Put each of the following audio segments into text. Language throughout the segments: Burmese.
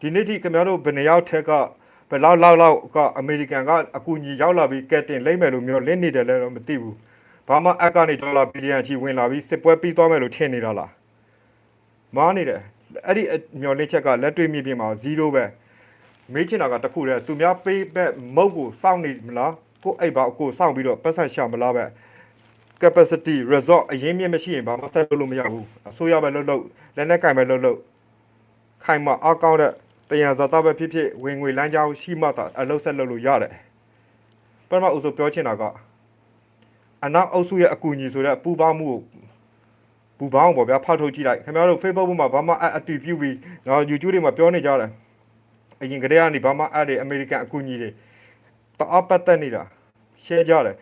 ဒီနေ့ထိခင်ဗျားတို့ဘယ်နှယောက်ထက်ကဘယ်လောက်လောက်လောက်ကအမေရိကန်ကအကူအညီရောက်လာပြီးကက်တင်လိမ့်မယ်လို့မျိုးလင်းနေတယ်လည်းတော့မသိဘူးဘာမှအက်ကနေဒေါ်လာဘီလီယံချီဝင်လာပြီးစစ်ပွဲပြီးသွားမယ်လို့ထင်နေတာလားမားနေတယ်အဲ့ဒီမျော်လင့်ချက်ကလက်တွေ့မြေပြင်မှာ0ပဲမေးချင်တာကတခုတည်းသူများပေးဘက်မုတ်ကိုစောင့်နေမလားကိုအိတ်ပါကိုစောင့်ပြီးတော့ပတ်ဆက်ရှာမလားပဲ capacity resort အရင်မြင့်မရှိရင်ဘာမှဆက်လုပ်လို့မရဘူးအစိုးရပဲလုပ်လို့လက်နဲ့ကင်ပဲလုပ်လို့ခိုင်မအကောင့်တဲ့ တရားဇာတာပဲဖြစ်ဖြစ်ဝင်ငွေလမ်းကြောင်းရှိမှသာအလုပ်ဆက်လုပ်လို့ရတယ်ပထမအုပ်စုပြောချင်တာကအနောက်အုပ်စုရဲ့အကူအညီဆိုတဲ့ပူပေါင်းမှုကိုပူပေါင်းပေါ့ဗျာဖောက်ထုတ်ကြည့်လိုက်ခင်ဗျားတို့ Facebook ပေါ်မှာဘာမှအတူပြုပြီးနော် YouTube တွေမှာပြောနေကြတယ်အရင်ကတည်းကနေဘာမှအဲ့ဒီအမေရိကန်အကူအညီတွေတအားပတ်သက်နေတာ share ကြတယ်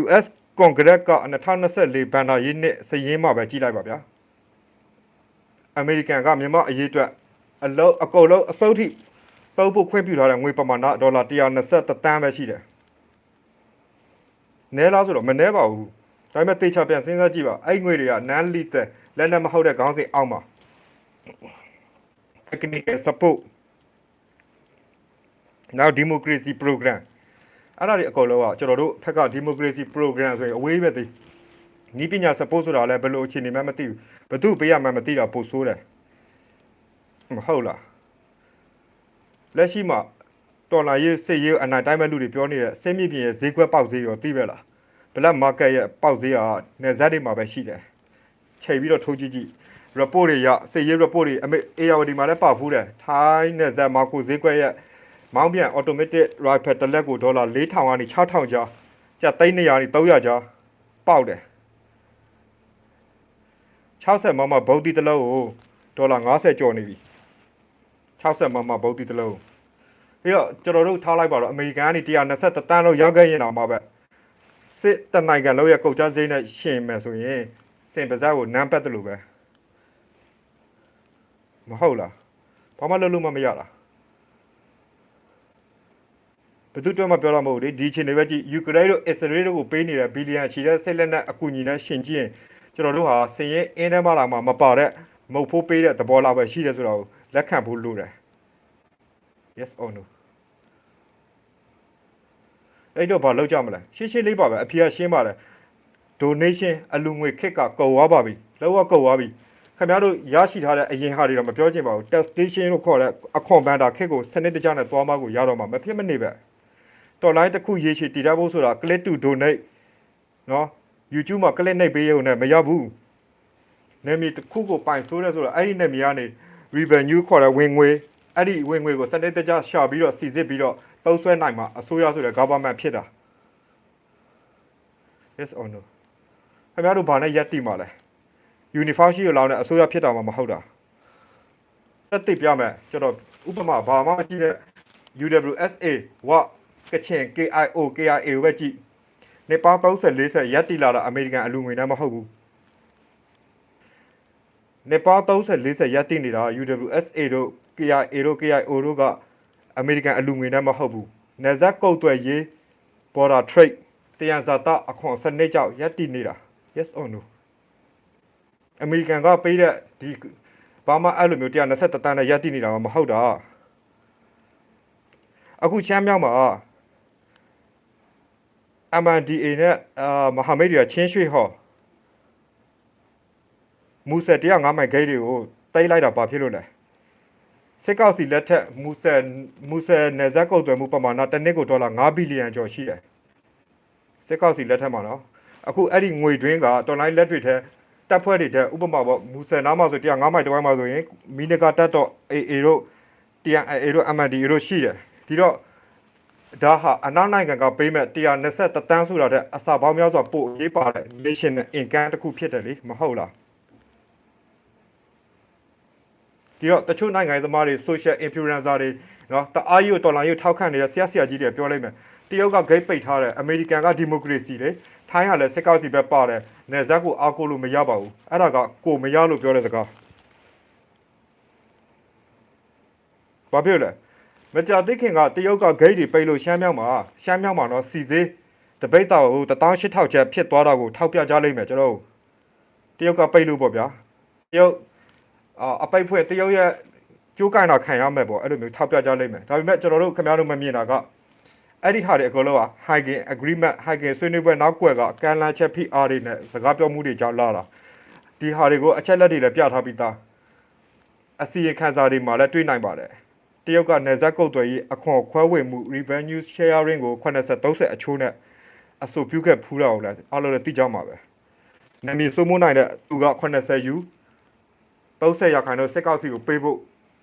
US ကွန်ဂရက်က2024ဘန်နာရေးနှစ်စည်ရင်းမှာပဲကြည့်လိုက်ပါဗျာအမေရိကန်ကမြန်မာအရေးအတွက် အလုံးအကုန်လုံးအစုပ်ထိသုံးဖို့ခွင့်ပြုထားတဲ့ငွေပမာဏဒေါ်လာ120တန်းပဲရှိတယ်နဲလားဆိုတော့မနဲပါဘူးဒါပေမဲ့တေချာပြန်စဉ်းစားကြည့်ပါအဲ့ငွေတွေက non lethal လက်နဲ့မဟုတ်တဲ့ခေါင်းစဉ်အောက်မှာ technical support now democracy program အဲ့ဒါတွေအကုန်လုံးကကျွန်တော်တို့ဖက်က democracy program ဆိုရင်အဝေးပဲသိနီးပညာ support ဆိုတာလည်းဘယ်လိုအခြေအနေမှမသိဘူးဘသူပေးရမှမသိတာပို့ဆိုးတယ် မဟုတ်လားလက်ရှိမှာတော်လာရေးစစ်ရေးအနိုင်တိုင်းမဲ့လူတွေပြောနေတဲ့စစ်မြေပြင်ရဲ့ဈေးကွက်ပေါက်ဈေးရောသိပဲလားဘလက်မာကတ်ရဲ့ပေါက်ဈေးကနေဇက်တွေမှာပဲရှိတယ်ချိန်ပြီးတော့ထိုးကြည့်ကြည့် report တွေရစစ်ရေး report တွေအမေ ARD မှာလည်းပေါက်ဖူးတယ်ထိုင်းနဲ့ဇက်မာကိုဈေးကွက်ရဲ့မောင်းပြန် automatic rifle တစ်လက်ကိုဒေါ်လာ4000ကနေ6000ကျားကျပ်300နေ300ကျားပေါက်တယ်60မမဗုဒ္ဓတစ်လုံးကိုဒေါ်လာ90ကျော်နေပြီ 60မမဗုဒ္ဓတစ်လုံးပြီးတော့ကျွန်တော်တို့ထားလိုက်ပါတော့အမေရိကန်ကနေ120တန်းလောက်ရောက်ခဲ့ရင်တော့မှပဲစစ်တနိုင်ငံလုံးရဲ့ကုန်ကျစရိတ်နဲ့ရှင်မယ်ဆိုရင်စင်ပါဇက်ကိုနမ်းပတ်တယ်လို့ပဲမဟုတ်လားဘာမှလုပ်လို့မမရလားဘယ်သူတွေ့မှပြောတော့မဟုတ်လေဒီအချိန်တွေပဲကြည့်ယူကရိန်းတို့အစ္စရေးတို့ကိုပေးနေတဲ့ဘီလီယံချီတဲ့စစ်လက်နက်အကူအညီနဲ့ရှင်ကြည့်ရင်ကျွန်တော်တို့ဟာစင်ရင်အင်းထဲမှာလာမှမပါတဲ့မဟုတ်ဖို့ပေးတဲ့သဘောလောက်ပဲရှိတယ်ဆိုတော့ လက်ခံဖို့လိုတယ် yes or no အဲ့တော့ဘာလုပ်ကြမလဲရှင်းရှင်းလေးပါပဲအဖေကရှင်းပါလေ donation အလူငွေခက်ကကုန်သွားပါပြီလောကကုန်သွားပြီခင်ဗျားတို့ရရှိထားတဲ့အရင်ဟာတွေတော့မပြောချင်ပါဘူး test station လို့ခေါ်တဲ့အခွန်ဘန်တာခက်ကိုစနစ်တကျနဲ့သွားမှကိုရတော့မှာမဖြစ်မနေပဲတော်လိုင်းတစ်ခုရေးချီတည်ထားဖို့ဆိုတာ click to donate နော် YouTube မှာ click နှိပ်ပေးရုံနဲ့မရဘူးနာမည်တစ်ခုကိုပိုင်ဆိုးရဲဆိုတော့အဲ့ဒီနာမည်ကနေ revenue ခေါ်တဲ့ဝင်ငွေအဲ့ဒီဝင်ငွေကိုစနစ်တကျရှာပြီးတော့စီစစ်ပြီးတော့သုံးဆွဲနိုင်မှာအစိုးရဆိုတဲ့ government ဖြစ်တာ yes or no ခင်ဗျားတို့ဘာနဲ့ရက်တိမှာလဲ uniform ရှိရလောက်နဲ့အစိုးရဖြစ်တာမှမဟုတ်တာတက်တိပြမယ်ကျွန်တော်ဥပမာဘာမှမကြည့်တဲ့ UWSA ဝကချင် KIO KIA ကိုပဲကြည့်နေပါ30 40ရက်တိလာတာအမေရိကန်အလူငွေနဲ့မဟုတ်ဘူး နေပါ30 40ရက်တိနေတာ UWSA တို့ KIA တို့ KIO တို့ကအမေရိကန်အလူငွေနဲ့မဟုတ်ဘူးနေဇက်ကုတ်သွဲရေး border trade တယံဇာတအခွန်စနစ်ကြောင့်ရက်တိနေတာ yes or no အမေရိကန်ကပေးတဲ့ဒီဘာမှအဲ့လိုမျိုး120တန်းနဲ့ရက်တိနေတာမှမဟုတ်တာအခုချမ်းမြောက်မှာ MNDA နဲ့အာမဟာမိတ်တွေကချင်းရွှေဟော် မူဆယ်105မိုင်ဂိတ်တွေကိုတိတ်လိုက်တာဘာဖြစ်လို့လဲစစ်ကောက်စီလက်ထက်မူဆယ်မူဆယ်နယ်စပ်ကုန်သွယ်မှုပမာဏတစ်နှစ်ကိုဒေါ်လာ9ဘီလီယံကျော်ရှိတယ်စစ်ကောက်စီလက်ထက်မှာနော်အခုအဲ့ဒီငွေတွင်းကတော်လိုင်းလက်တွေထဲတပ်ဖွဲ့တွေထဲဥပမာပေါ့မူဆယ်နားမှာဆို105မိုင်တစ်ဝိုင်းမှာဆိုရင်မီနဂါတက်တော့ AA တို့ TNA တို့ MNDA တို့ရှိတယ်ဒီတော့ဒါဟာအနောက်နိုင်ငံကပေးမဲ့120တန်းဆိုတာတဲ့အစာပေါင်းများစွာပို့ရေးပါတဲ့ national income တစ်ခုဖြစ်တယ်လေမဟုတ်လား ဒီတော့တချို့နိုင်ငံရေးသမားတွေ social influencer တွေနော်တအားကြီးကိုတော်လိုင်းကြီးထောက်ခံနေတဲ့ဆရာဆရာကြီးတွေပြောလိုက်မယ်တရုတ်ကဂိတ်ပိတ်ထားတယ်အမေရိကန်ကဒီမိုကရေစီလေထိုင်းကလည်းစစ်ကောက်စီပဲပါတယ်နေဇက်ကိုအားကိုးလို့မရပါဘူးအဲ့ဒါကကိုမရလို့ပြောတဲ့စကားဘာဖြစ်လဲမကြသိခင်ကတရုတ်ကဂိတ်တွေပိတ်လို့ရှမ်းမြောက်မှာရှမ်းမြောက်မှာတော့စီစေးတပိတ်တော်ဟို18000ချက်ဖြစ်သွားတာကိုထောက်ပြကြလိမ့်မယ်ကျွန်တော်တို့တရုတ်ကပိတ်လို့ပေါ့ဗျာတရုတ် အာအပိတ်ဖွဲ့တရုတ်ရဲ့ကျိုးကင်တာခံရမယ်ပေါ့အဲ့လိုမျိုးထောက်ပြကြလိမ့်မယ်ဒါပေမဲ့ကျွန်တော်တို့ခင်ဗျားတို့မမြင်တာကအဲ့ဒီဟာတွေအကုန်လုံးက hiking agreement hiking ဆွေးနွေးပွဲနောက်ကွယ်ကကန်လန်ချက် PR တွေနဲ့စကားပြောမှုတွေကြောင့်လာတာဒီဟာတွေကိုအချက်လက်တွေလည်းပြထားပြီးသားအစီရင်ခံစာတွေမှာလည်းတွေ့နိုင်ပါတယ်တရုတ်ကနေဇက်ကုတ်တွေရေးအခွန်ခွဲဝေမှု revenue sharing ကို80 30အချိုးနဲ့အဆိုပြုခဲ့ဖူးတာကိုလည်းအားလုံးလည်းသိကြမှာပဲနာမည်စိုးမိုးနိုင်တဲ့သူက80 U 30ရာခိုင်နှုန်းစစ်ကောက်စီကိုပေးဖို့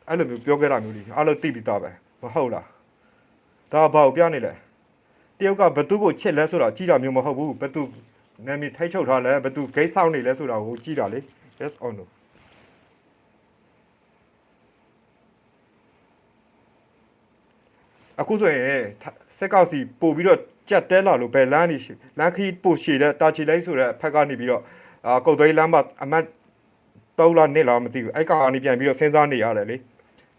အဲ့လိုမျိုးပြောခဲ့တာမျိုးတွေအားလုံးသိပြီးသားပဲမဟုတ်လားဒါဘာကိုပြနေလဲတရုတ်ကဘသူကိုချစ်လဲဆိုတာကြည့်တာမျိုးမဟုတ်ဘူးဘသူနာမည်ထိုက်ချုပ်ထားလဲဘသူဂိတ်ဆောင်နေလဲဆိုတာကိုကြည့်တာလေ yes or no အခုဆိုရင်စစ်ကောက်စီပို့ပြီးတော့ကြက်တဲလာလို့ဘယ်လမ်းနေရှိလမ်းခီးပို့ရှည်တဲ့တာချီလိုက်ဆိုတဲ့ဖက်ကနေပြီးတော့အာကုတ်သွေးလမ်းမှာအမတ် တောက်လာနေလားမသိဘူးအဲ့ကောင်ကနေပြန်ပြီးတော့စဉ်းစားနေရတယ်လေ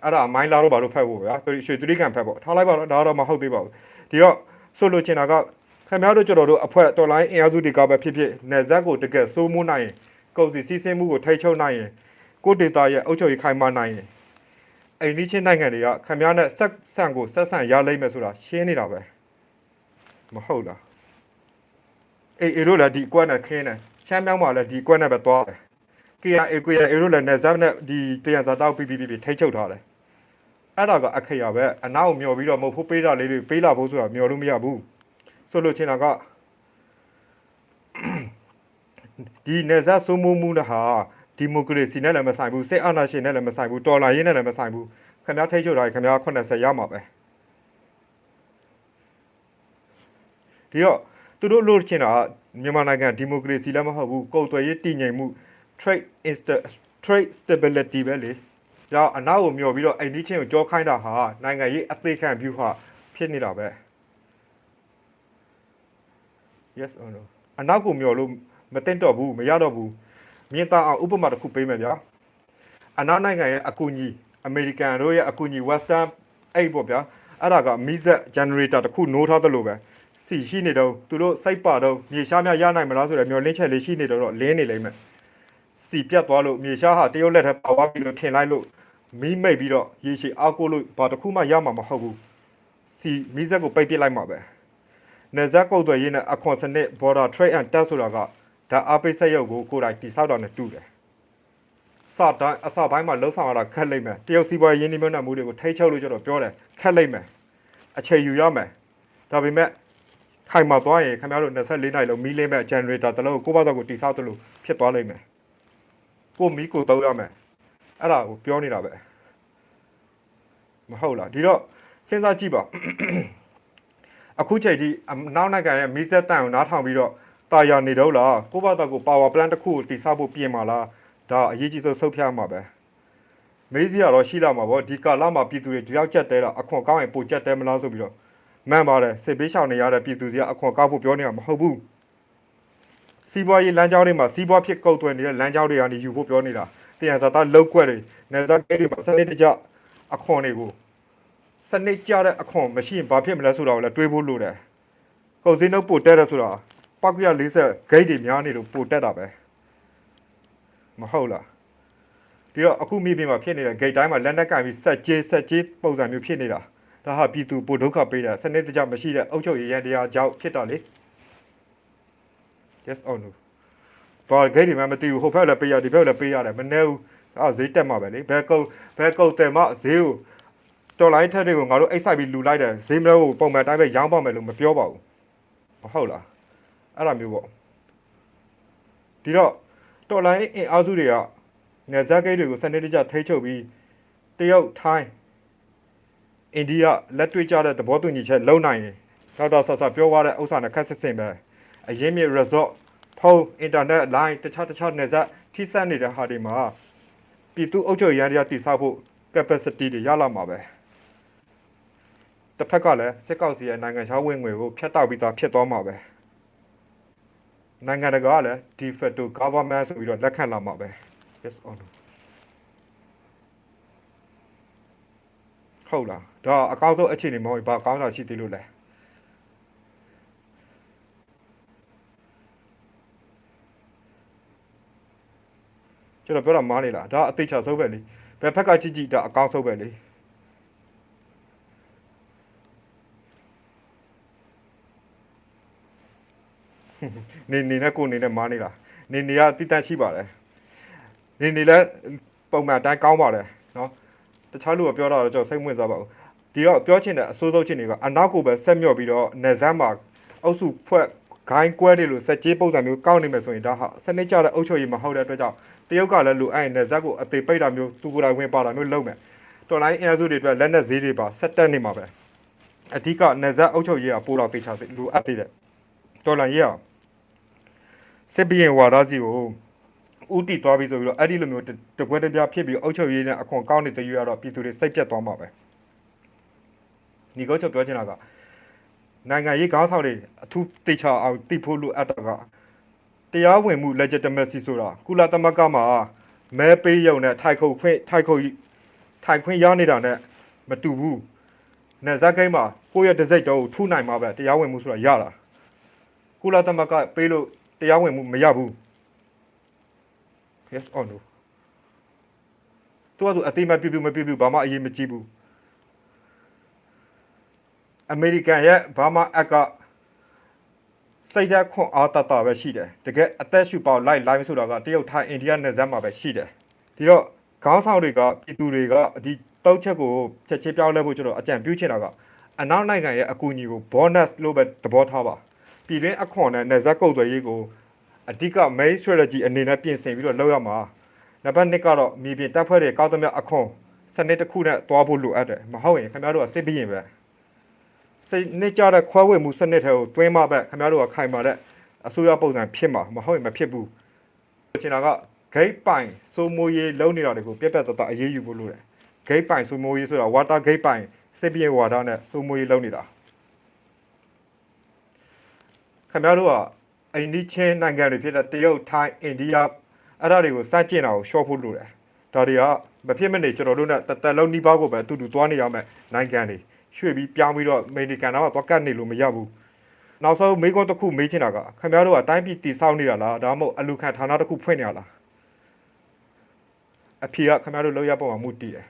အဲ့ဒါမိုင်းလာတော့ဘာလို့ဖက်ဖို့ဗျာဆိုရွှေသတိကံဖက်ဖို့ထားလိုက်ပါတော့ဒါတော့မဟုတ်သေးပါဘူးဒီတော့ဆိုလိုချင်တာကခင်ဗျားတို့ကျွန်တော်တို့အဖွဲ့တော်လိုင်းအင်အားစုတွေကပဲဖြစ်ဖြစ်နေဇက်ကိုတကယ်စိုးမိုးနိုင်ရင်ကုန်စည်စီးဆင်းမှုကိုထိန်းချုပ်နိုင်ရင်ကိုဒေတာရဲ့အုပ်ချုပ်ရေးခိုင်မာနိုင်ရင်အိန္ဒိချင်းနိုင်ငံတွေကခင်ဗျားနဲ့ဆက်ဆန်ကိုဆက်ဆန်ရလိမ့်မယ်ဆိုတာရှင်းနေတာပဲမဟုတ်လားအေးအေးတို့လည်းဒီကွက်နဲ့ခင်းတယ်ရှမ်းမြောင်းမှာလည်းဒီကွက်နဲ့ပဲသွားတယ် KRA KRA တို့လည်းနေဇက်နဲ့ဒီတရားစာတောက်ပြီးပြီးပြီးထိတ်ချုပ်ထားတယ်အဲ့ဒါကအခရာပဲအနောက်မျောပြီးတော့မဟုတ်ဖို့ပေးတာလေးတွေပေးလာဖို့ဆိုတာမျောလို့မရဘူးဆိုလို့ချင်တာကဒီနေဇက်စိုးမိုးမှုနဲ့ဟာဒီမိုကရေစီနဲ့လည်းမဆိုင်ဘူးစစ်အာဏာရှင်နဲ့လည်းမဆိုင်ဘူးတော်လှန်ရေးနဲ့လည်းမဆိုင်ဘူးခင်ဗျားထိတ်ချုပ်တာခင်ဗျား80ရမှာပဲဒီတော့သူတို့လို့ချင်တာကမြန်မာနိုင်ငံဒီမိုကရေစီလည်းမဟုတ်ဘူးကုန်သွယ်ရေးတည်ငြိမ်မှု trade insta trade stability ပဲလေ။ကြောင့်အနောက်ကိုမျောပြီးတော့အိန္ဒိချင်းကိုကြောခိုင်းတာဟာနိုင်ငံရေးအသေးခံပြုဟာဖြစ်နေတာပဲ။ Yes or no အနောက်ကိုမျောလို့မတင်တော့ဘူးမရတော့ဘူးမြင်သာအောင်ဥပမာတစ်ခုပေးမယ်ဗျာ။အနောက်နိုင်ငံရဲ့အကူအညီအမေရိကန်တို့ရဲ့အကူအညီ western အဲ့ပေါ့ဗျာ။အဲ့ဒါကမီးစက် generator တစ်ခုနိုးထားသလိုပဲ။စီရှိနေတော့သူတို့စိတ်ပါတော့မြေရှားများရနိုင်မလားဆိုတော့မျောလင်းချက်လေးရှိနေတော့လင်းနေလိမ့်မယ်။ စီပြတ်သွားလို့မြေရှားဟာတရုတ်လက်ထက်ပါသွားပြီးလို့ထင်လိုက်လို့မီးမိတ်ပြီးတော့ရေရှည်အောက်ကိုလို့ဘာတစ်ခုမှရမှာမဟုတ်ဘူးစီမီးစက်ကိုပိတ်ပစ်လိုက်မှာပဲနေဇက်ကုတ်တွေရင်းနဲ့အခွန်စနစ် border trade and tax ဆိုတာကဒါအပိတ်ဆက်ရုပ်ကိုကိုယ်တိုင်တိဆောက်တာနဲ့တူတယ်စတိုင်းအစပိုင်းမှာလှုပ်ဆောင်ရတာခက်လိမ့်မယ်တရုတ်စီးပွားရေးရင်းနှီးမြှုပ်နှံမှုတွေကိုထိန်းချုပ်လို့ကျတော့ပြောတယ်ခက်လိမ့်မယ်အချိန်ယူရမယ်ဒါပေမဲ့ခိုင်မာသွားရင်ခင်ဗျားတို့24နိုင်လုံးမီးလင်းမဲ့ generator တလုံးကိုကိုယ့်ဘာသာကိုတိဆောက်တယ်လို့ဖြစ်သွားလိမ့်မယ် ကိုမီကိုတော့ရမယ်အဲ့ဒါကိုပြောနေတာပဲမဟုတ်လားဒီတော့စဉ်းစားကြည့်ပါအခုချိန်ဒီနောက်နိုင်ငံရဲ့မီးစက်တန်ကိုနားထောင်ပြီးတော့တာယာနေတော့လားကိုဘာတော့ကို power plant တစ်ခုကိုတိဆောက်ဖို့ပြင်มาလားဒါအရေးကြီးဆုံးဆုတ်ဖြတ်မှာပဲမေးစရာတော့ရှိလာမှာပေါ့ဒီကာလမှာပြည်သူတွေတယောက်ချက်တဲတာအခွန်ကောင်းရင်ပိုချက်တဲမလားဆိုပြီးတော့မှန်ပါတယ်စစ်ပေးရှောင်နေရတဲ့ပြည်သူတွေကအခွန်ကောက်ဖို့ပြောနေတာမဟုတ်ဘူး စီးပွားရေးလမ်းကြောင်းတွေမှာစီးပွားဖြစ်ကုတ်သွယ်နေတဲ့လမ်းကြောင်းတွေကနေယူဖို့ပြောနေတာတရားစာသားလောက်ကွက်တွေနေသားကဲတွေမှာစနစ်တကျအခွန်တွေကိုစနစ်ကျတဲ့အခွန်မရှိရင်ဘာဖြစ်မလဲဆိုတာကိုလည်းတွေးဖို့လိုတယ်ကုန်စည်နှုန်းပိုတက်တယ်ဆိုတာပောက်ကရ40ဂိတ်တွေများနေလို့ပိုတက်တာပဲမဟုတ်လားပြီးတော့အခုမိပြင်မှာဖြစ်နေတဲ့ဂိတ်တိုင်းမှာလက်နက်ကင်ပြီးဆက်ကြေးဆက်ကြေးပုံစံမျိုးဖြစ်နေတာဒါဟာပြည်သူပိုဒုက္ခပေးတာစနစ်တကျမရှိတဲ့အုပ်ချုပ်ရေးရန်တရားကြောင့်ဖြစ်တာလေ yes or no ဘာဂိတ်ဒီမှမသိဘူးဟိုဘက်လည်းပေးရဒီဘက်လည်းပေးရတယ်မနေဘူးအဲ့ဈေးတက်မှာပဲလေဘယ်ကုတ်ဘယ်ကုတ်တယ်မှဈေးကိုတော်လိုင်းထက်တွေကိုငါတို့အိတ်ဆိုင်ပြီးလူလိုက်တယ်ဈေးမလို့ပုံမှန်တိုင်းပဲရောင်းပါမယ်လို့မပြောပါဘူးမဟုတ်လားအဲ့လိုမျိုးပေါ့ဒီတော့တော်လိုင်းအင်အားစုတွေကနေဇက်ဂိတ်တွေကိုစနစ်တကျထိချုပ်ပြီးတရုတ်ထိုင်းအိန္ဒိယလက်တွေ့ကြတဲ့သဘောတူညီချက်လုံနိုင်ရင်ဒေါက်တာဆာဆာပြောသွားတဲ့ဥစ္စာနဲ့ခက်စစ်စင်ပဲ အရင်မြေ resort ဖုန်း internet line တခြားတခြားနေဆက်ထိစပ်နေတဲ့ဟာတွေမှာပြည်သူအုပ်ချုပ်ရေးရန်တရားတည်ဆောက်ဖို့ capacity တွေရလာမှာပဲတစ်ဖက်ကလည်းစစ်ကောက်စီရဲ့နိုင်ငံခြားဝင်ငွေကိုဖျက်တောက်ပြီးသားဖြစ်သွားမှာပဲနိုင်ငံတကာကလည်း de facto government ဆိုပြီးတော့လက်ခံလာမှာပဲ yes or no ဟုတ်လားဒါအကောင်းဆုံးအခြေအနေမဟုတ်ဘူးဘာအကောင်းတာရှိသေးလို့လဲ ကျွန်တော်ပြောတာမားနေလားဒါအသေးချာဆုံးပဲလေဘယ်ဖက်ကကြည့်ကြည့်ဒါအကောင်းဆုံးပဲလေနေနေနဲ့ကိုယ်နေနဲ့မားနေတာနေနေကတိတန့်ရှိပါတယ်နေနေလည်းပုံမှန်အတိုင်းကောင်းပါတယ်နော်တခြားလူကပြောတော့ကျွန်တော်စိတ်ဝင်စားပါဘူးဒီတော့ပြောချင်တဲ့အစိုးဆုံးချင်တွေကအနောက်ကိုပဲဆက်မြော့ပြီးတော့နေဇမ်းမှာအုပ်စုဖွဲ့ဂိုင်းကွဲတယ်လို့စက်ကြီးပုံစံမျိုးကောက်နေမယ်ဆိုရင်ဒါဟာစနစ်ကျတဲ့အုပ်ချုပ်ရေးမဟုတ်တဲ့အတွက်ကြောင့် တရုတ်ကလည်းလူအဲ့ရင်နေဇက်ကိုအသေးပိတ်တာမျိုးသူကိုယ်တိုင်ဝင်ပါတာမျိုးလုပ်မယ်တော်လိုင်းအင်အားစုတွေအတွက်လက်နက်ဈေးတွေပါဆက်တက်နေမှာပဲအဓိကနေဇက်အုပ်ချုပ်ရေးကပိုးတော့တေချာစိလူအပ်သေးတယ်တော်လိုင်းရေးကစစ်ဘီရင်ဝါဒစီကိုဥတီသွားပြီဆိုပြီးတော့အဲ့ဒီလိုမျိုးတတကွဲတပြားဖြစ်ပြီးအုပ်ချုပ်ရေးနဲ့အခွန်ကောက်နေတဲ့ရွေးရတော့ပြည်သူတွေစိတ်ပြတ်သွားမှာပဲညီကောချုပ်ပြောချင်တာကနိုင်ငံရေးခေါင်းဆောင်တွေအထူးသိချအောင်သိဖို့လိုအပ်တာက တရားဝင်မှု legitimacy ဆိုတာကုလသမဂ္ဂမှာမဲပေးရုံနဲ့ထိုက်ခုတ်ခွင့်ထိုက်ခုတ်ထိုင်ခွင့်ရနေတာနဲ့မတူဘူး။နယ်ဇက်ကိန်းမှာကိုယ့်ရဲ့တစ်စိတ်တော့ထူးနိုင်မှာပဲတရားဝင်မှုဆိုတာရတာ။ကုလသမဂ္ဂပေးလို့တရားဝင်မှုမရဘူး။ Yes or no သူကသူအတိမပြပြမပြပြဘာမှအရေးမကြီးဘူး။အမေရိကန်ရဲ့ဘာမှအက်က စိတ်ဓာတ်ခွန်အားတတပဲရှိတယ်တကယ်အသက်ရှူပေါလိုက်လိုက်ဆိုတာကတရုတ်ထိုင်းအိန္ဒိယနယ်စပ်မှာပဲရှိတယ်ဒီတော့ခေါင်းဆောင်တွေကပြည်သူတွေကဒီတောက်ချက်ကိုချက်ချင်းပြောင်းလဲဖို့ကျွန်တော်အကြံပြုချင်တာကအနောက်နိုင်ငံရဲ့အကူအညီကို bonus လို့ပဲသဘောထားပါပြည်တွင်းအခွန်နဲ့နယ်စပ်ကုတ်သွယ်ရေးကိုအဓိက main strategy အနေနဲ့ပြင်ဆင်ပြီးတော့လုပ်ရမှာနံပါတ်1ကတော့မြေပြင်တပ်ဖွဲ့တွေကောက်သမျှအခွန်စနစ်တစ်ခုနဲ့တွားဖို့လိုအပ်တယ်မဟုတ်ရင်ခင်ဗျားတို့ကစစ်ဘီရင်ပဲ စိတ်နှစ်ကြတဲ့ခွဲဝေမှုစနစ်တွေကိုတွင်းမပဲခင်ဗျားတို့ကခိုင်မာတဲ့အစိုးရပုံစံဖြစ်မှာမဟုတ်ရင်မဖြစ်ဘူး။ချင်တာကဂိတ်ပိုင်စိုးမိုးရေးလုံးနေတာတွေကိုပြက်ပြက်တတအရေးယူဖို့လိုတယ်။ဂိတ်ပိုင်စိုးမိုးရေးဆိုတာဝါတာဂိတ်ပိုင်စစ်ပြေဝါဒနဲ့စိုးမိုးရေးလုံးနေတာ။ခင်ဗျားတို့ကအိန္ဒိချင်းနိုင်ငံတွေဖြစ်တဲ့တရုတ်ထိုင်းအိန္ဒိယအဲ့ဒါတွေကိုစကြင်တာကိုရှော့ဖို့လိုတယ်။ဒါတွေကမဖြစ်မနေကျွန်တော်တို့နဲ့တသက်လုံးနှီးပါးကိုပဲအတူတူသွားနေရမယ်နိုင်ငံတွေ ရွှေ့ပြီးပြောင်းပြီးတော့အမေရိကန်တော့သွားကတ်နေလို့မရဘူးနောက်ဆုံးမိကွန်းတစ်ခုမေးချင်တာကခင်ဗျားတို့ကတိုင်းပြည်တည်ဆောက်နေတာလားဒါမှမဟုတ်အလူခံဌာနတစ်ခုဖွင့်နေရလားအဖြေကခင်ဗျားတို့လောက်ရပုံမှာမူတည်တယ်